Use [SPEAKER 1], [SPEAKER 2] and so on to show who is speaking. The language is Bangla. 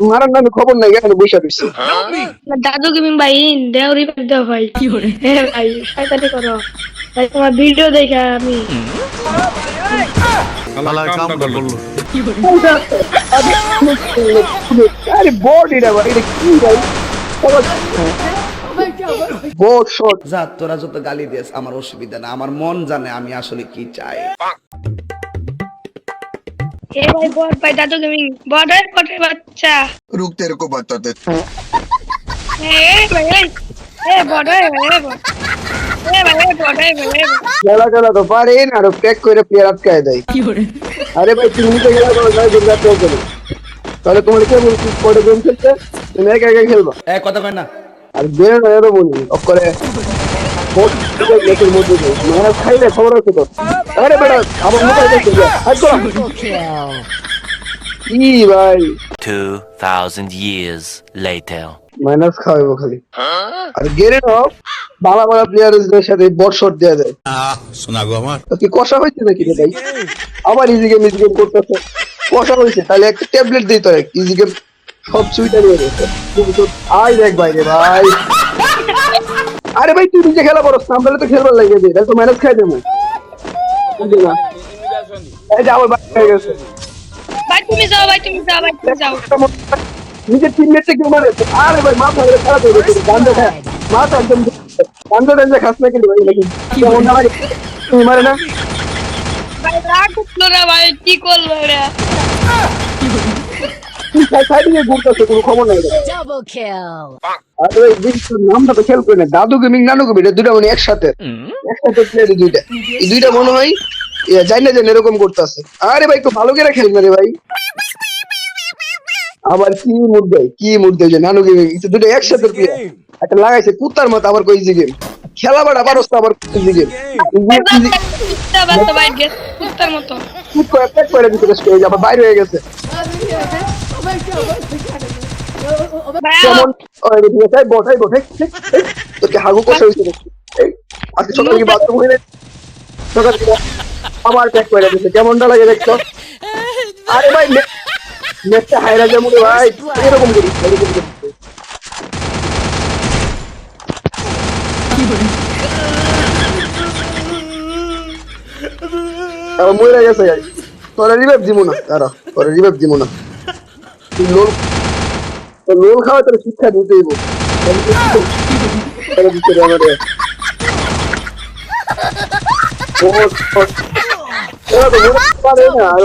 [SPEAKER 1] মারার নামে খবর নাই এখানে বসে রয়েছে।
[SPEAKER 2] দাদু গেমিং ভাই দেও ভাই। হ্যাঁ করো। তোমার ভিডিও দেখে আমি।
[SPEAKER 1] কি
[SPEAKER 3] তোরা যত গালি দিস আমার অসুবিধা না আমার মন জানে আমি আসলে কি চাই।
[SPEAKER 2] এ ভাই বট ভাই দাদু গেমিং বট হয় বটের বাচ্চা
[SPEAKER 4] रुक तेरे को बताते
[SPEAKER 2] এ ভাই এই এ বট হয় ভাই এ বট এ ভাই এ বট হয় ভাই এ বট
[SPEAKER 1] খেলা খেলা তো পারে না আর প্যাক করে প্লেয়ার আটকায় দেয় আরে ভাই তুমি তো খেলা করো না দুর্গা প্লে করো তাহলে তোমার কে বলছি পরে গেম খেলতে তুমি একা একা খেলবা
[SPEAKER 3] এ কথা কয় না
[SPEAKER 1] আর বেরো না এরও বলি অফ করে লেকের মধ্যে দিয়ে। মানে খাইলে খবর আছে তো আরে বেটা আমার মোবাইল দেখতে যা হাত করো কি ভাই
[SPEAKER 5] 2,000 years later.
[SPEAKER 1] মাইনাস খাওয়াবো খালি। আর গেরে নাও বালা বালা প্লেয়ারদের সাথে বট শট যায়।
[SPEAKER 6] শোনা গো আমার
[SPEAKER 1] তো কি কষা হয়েছে নাকি রে ভাই? আবার ইজি গেম ইজি গেম করতেছে। কষা হয়েছে তাহলে একটা ট্যাবলেট দিই তোর ইজি গেম সব সুবিধা নিয়ে গেছে আই দেখ ভাই রে ভাই। আরে ভাই তুই নিজে খেলা বড় সামনে তো খেলবার লাগে দে তাহলে তো ম্যানেজ খাই দেবো। বুঝলি না? এই যে আবার বাড়ি হয়ে গেছে।
[SPEAKER 2] ভাই তুমি যাও ভাই তুমি যাও ভাই তুমি যাও।
[SPEAKER 1] নিজের টিমমেটকে কেউ মারে আরে ভাই মাথা ধরে খারাপ হয়ে গেছে গান্ধে খায় মাথা একদম গান্ধে খাস না কিন্তু ভাই না ভাই তুমি মারে না?
[SPEAKER 2] ভাই রাগ না ভাই কি করল রে?
[SPEAKER 1] সাইডে ঘুরতেছে কোনো খবর নাই। রে।
[SPEAKER 7] Double
[SPEAKER 1] আরে ভাই নামটা তো খেয়াল করে না। দাদু গেমিং নানু গেমিং মানে একসাথে। একসাথে প্লেয়ার দুইটা। এই দুইটা মনে হয় এ, না জানি এরকম করতেছে। আরে ভাই একটু ভালো করে খেল না রে ভাই। আবার কি মুড দেয়? কি মুড দেয় যে নানু গেমিং দুটো একসাথে প্লেয়ার একটা লাগাইছে কুত্তার মতো আবার কই গেম খেলা বাড়া আবার ইজি গেম
[SPEAKER 2] কুত্তা কুত্তার মতো
[SPEAKER 1] কুত করে করে দিতে আবার বাইরে হয়ে গেছে।
[SPEAKER 2] ভাই
[SPEAKER 1] কেমন? ওই ঠিক বসাই বসে তোকে হাগু কষা হয়েছে আজকে সকালে কি বাথরুম হয়ে সকাল আবার প্যাক করে কেমনটা লাগে দেখছ? আরে ভাই নেটটা হাইরা যেমন ভাই। এরকম তুই লোন তো লোন খাওয়া তোর শিক্ষা দিতেই পারে না আর